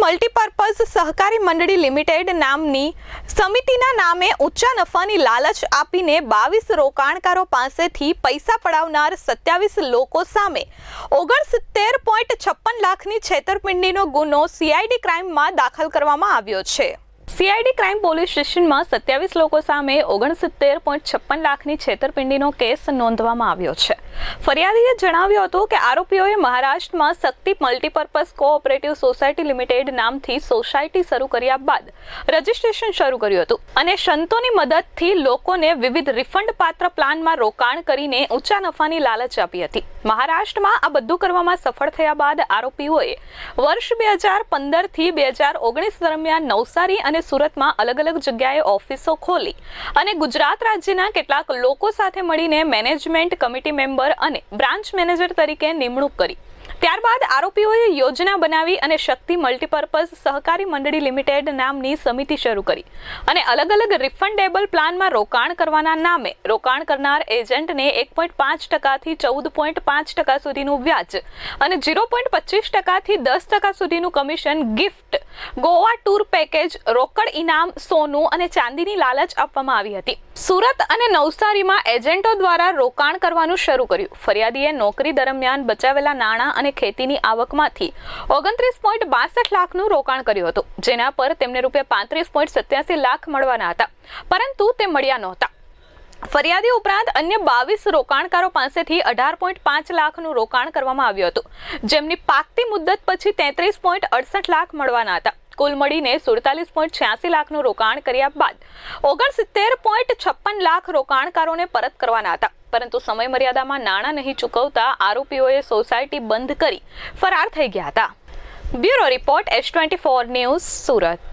Multipurpose સહકારી મંડળી limited નામની સમિતિના નામે ઊંચા નફાની લાલચ આપીને બાવીસ રોકાણકારો પાસેથી પૈસા પડાવનાર સત્યાવીસ લોકો સામે ઓગણસિત્તેર પોઈન્ટ છપ્પન લાખની છેતરપિંડીનો ગુનો સીઆઈડી ક્રાઇમમાં દાખલ કરવામાં આવ્યો છે. સીઆઈડી ક્રાઇમ પોલીસ સ્ટેશનમાં સત્યાવીસ લોકો સામે ઓગણસિત્તેર પોઈન્ટ છપ્પન લાખની છેતરપિંડીનો કેસ નોંધવામાં આવ્યો છે. ફરિયાદીએ જણાવ્યું હતું કે આરોપીઓએ મહારાષ્ટ્રમાં Shakti multipurpose cooperative society limited નામથી સોસાયટી શરૂ કર્યા બાદ રજિસ્ટ્રેશન શરૂ કર્યું હતું અને સંતોની મદદથી લોકોને વિવિધ રિફંડ પાત્ર પ્લાનમાં રોકાણ કરીને ઊંચા નફાની લાલચ આપી હતી. મહારાષ્ટ્રમાં આ બધું કરવામાં સફળ થયા બાદ આરોપીઓએ વર્ષ બે હજાર પંદરથી બે હજાર ઓગણીસ દરમિયાન નવસારી અને સુરતમાં અલગ અલગ જગ્યાએ ઓફિસો ખોલી અને ગુજરાત રાજ્યના કેટલાક લોકો સાથે મળીને મેનેજમેન્ટ કમિટી મેમ્બર અને બ્રાન્ચ મેનેજર તરીકે નિમણૂક કરી. ત્યારબાદ આરોપીઓએ યોજના બનાવી અને શક્તિ મલ્ટીપર્પઝ સહકારી મંડળી લિમિટેડ નામની સમિતિ શરૂ કરી અને અલગ અલગ રિફંડેબલ પ્લાનમાં રોકાણ કરવાના નામે રોકાણ કરનાર એજન્ટને એક પોઈન્ટ પાંચ ટકાથી ચૌદ પોઈન્ટ પાંચ ટકા સુધીનું વ્યાજ અને ઝીરો પોઈન્ટ પચીસ ટકાથી દસ ટકા સુધીનું commission gift Goa tour package, રોકડ ઇનામ, સોનું અને ચાંદીની લાલચ આપવામાં આવી હતી. સુરત અને નવસારીમાં એજન્ટો દ્વારા રોકાણ કરવાનું શરૂ કર્યું. ફરિયાદીએ નોકરી દરમિયાન બચાવેલા નાણાં અને ખેતીની આવકમાંથી ઓગણત્રીસ પોઈન્ટ બાસઠ લાખનું રોકાણ કર્યું હતું, જેના પર તેમને રૂપિયા પાંત્રીસ પોઈન્ટ સત્યાસી લાખ મળવાના હતા, પરંતુ તે મળ્યા નહોતા. ફરિયાદી ઉપરાંત અન્ય બાવીસ રોકાણકારો પાસેથી અઢાર પોઈન્ટ પાંચ લાખનું રોકાણ કરવામાં આવ્યું હતું. જેમની પાકતી મુદ્દત પછી તેત્રીસ પોઈન્ટ અડસઠ લાખ મળવાના હતા. કુલ મળીને સુડતાલીસ પોઈન્ટ છ્યાસી લાખનું રોકાણ કર્યા બાદ ઓગણસિત્તેર પોઈન્ટ છપ્પન લાખ રોકાણકારોને પરત કરવાના હતા. પરંતુ સમય મર્યાદામાં નાણાં નહીં ચૂકવતા આરોપીઓએ સોસાયટી બંધ કરી ફરાર થઈ ગયા હતા. Bureau report S twenty four news Surat.